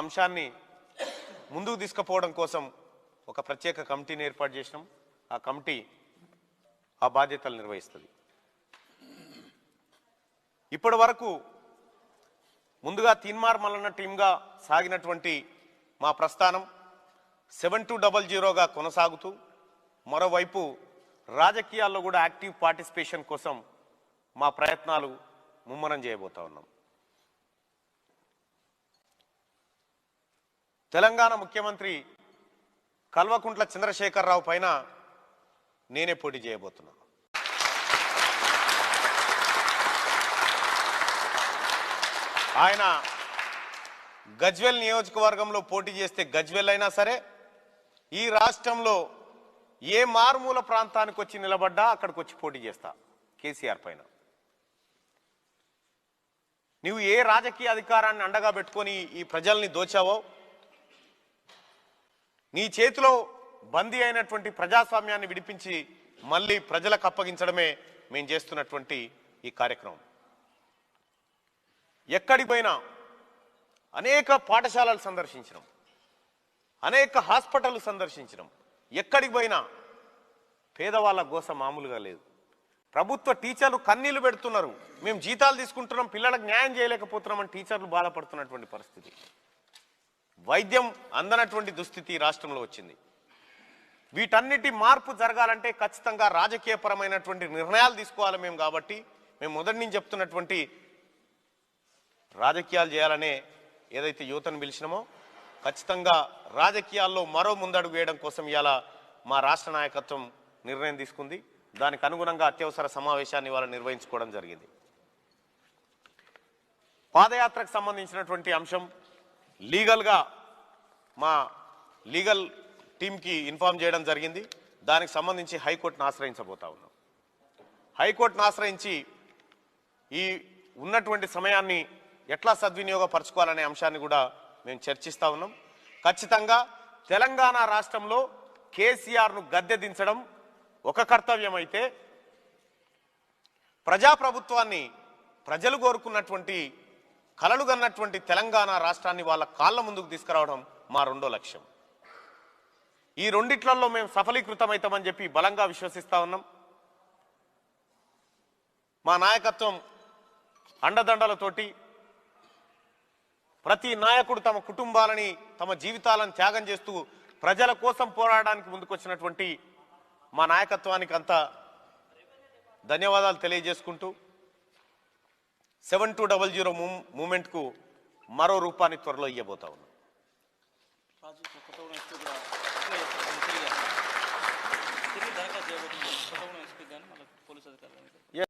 అంశాన్ని ముందుకు తీసుకుపోవడం కోసం ఒక ప్రత్యేక కమిటీని ఏర్పాటు చేసినాం. ఆ కమిటీ ఆ బాధ్యతలు నిర్వహిస్తుంది. ఇప్పటి వరకు ముందుగా తీన్మార్ మల్లన్న టీంగా సాగినటువంటి మా ప్రస్థానం సెవెన్ టూ డబల్ జీరోగా కొనసాగుతూ మరోవైపు రాజకీయాల్లో కూడా యాక్టివ్ పార్టిసిపేషన్ కోసం మా ప్రయత్నాలు ముమ్మరం చేయబోతా ఉన్నాం. తెలంగాణ ముఖ్యమంత్రి కల్వకుంట్ల చంద్రశేఖరరావు పైన నేనే పోటీ చేయబోతున్నా ఆయన గజ్వెల్ నియోజకవర్గంలో పోటీ చేస్తే గజ్వెల్ అయినా సరే ఈ రాష్ట్రంలో ఏ మారుమూల ప్రాంతానికి వచ్చి నిలబడ్డా అక్కడికి వచ్చి పోటీ చేస్తా కేసీఆర్ పైన. నువ్వు ఏ రాజకీయ అధికారాన్ని అండగా పెట్టుకొని ఈ ప్రజల్ని దోచావో నీ చేతిలో బందీ అయినటువంటి ప్రజాస్వామ్యాన్ని విడిపించి మళ్ళీ ప్రజలకు అప్పగించడమే మేము చేస్తున్నటువంటి ఈ కార్యక్రమం. ఎక్కడికి పోయినా అనేక పాఠశాలలు సందర్శించినాం. అనేక హాస్పిటల్ సందర్శించినాం. ఎక్కడికి పోయినా పేదవాళ్ళ గోస మామూలుగా లేదు. ప్రభుత్వ టీచర్లు కన్నీళ్ళు పెడుతున్నారు. మేము జీతాలు తీసుకుంటున్నాం పిల్లలకు న్యాయం చేయలేకపోతున్నామని టీచర్లు బాధపడుతున్నటువంటి పరిస్థితి. వైద్యం అందనటువంటి దుస్థితి రాష్ట్రంలో వచ్చింది. వీటన్నిటి మార్పు జరగాలంటే ఖచ్చితంగా రాజకీయపరమైనటువంటి నిర్ణయాలు తీసుకోవాలి మేము కాబట్టి మేము మొదటి నుంచి చెప్తున్నటువంటి రాజకీయాలు చేయాలనే ఏదైతే యువతను పిలిచినామో ఖచ్చితంగా రాజకీయాల్లో మరో ముందడుగు వేయడం కోసం ఇవాళ మా రాష్ట్ర నాయకత్వం నిర్ణయం తీసుకుంది. దానికి అనుగుణంగా అత్యవసర సమావేశాన్ని ఇవాళ నిర్వహించుకోవడం జరిగింది. పాదయాత్రకు సంబంధించినటువంటి అంశం లీగల్గా మా లీగల్ టీంకి ఇన్ఫార్మ్ చేయడం జరిగింది. దానికి సంబంధించి హైకోర్టును ఆశ్రయించబోతా ఉన్నాం. హైకోర్టును ఆశ్రయించి ఈ ఉన్నటువంటి సమయాన్ని ఎట్లా సద్వినియోగపరచుకోవాలనే అంశాన్ని కూడా మేము చర్చిస్తూ ఉన్నాం. ఖచ్చితంగా తెలంగాణ రాష్ట్రంలో కేసీఆర్ను గద్దె దించడం ఒక కర్తవ్యం అయితే ప్రజాప్రభుత్వాన్ని ప్రజలు కోరుకున్నటువంటి కలలుగన్నటువంటి తెలంగాణ రాష్ట్రాన్ని వాళ్ళ కాళ్ళ ముందుకు తీసుకురావడం మా రెండో లక్ష్యం. ఈ రెండిట్లలో మేము సఫలీకృతమవుతామని చెప్పి బలంగా విశ్వసిస్తా ఉన్నాం. మా నాయకత్వం అండదండలతోటి ప్రతి నాయకుడు తమ కుటుంబాలని తమ జీవితాలను త్యాగం చేస్తూ ప్రజల కోసం పోరాడడానికి ముందుకొచ్చినటువంటి మా నాయకత్వానికి అంతా ధన్యవాదాలు తెలియజేసుకుంటూ సెవెన్ టూ డబల్ జీరో మూమెంట్కు మరో రూపాన్ని త్వరలో ఇవ్వబోతా ఉన్నాం.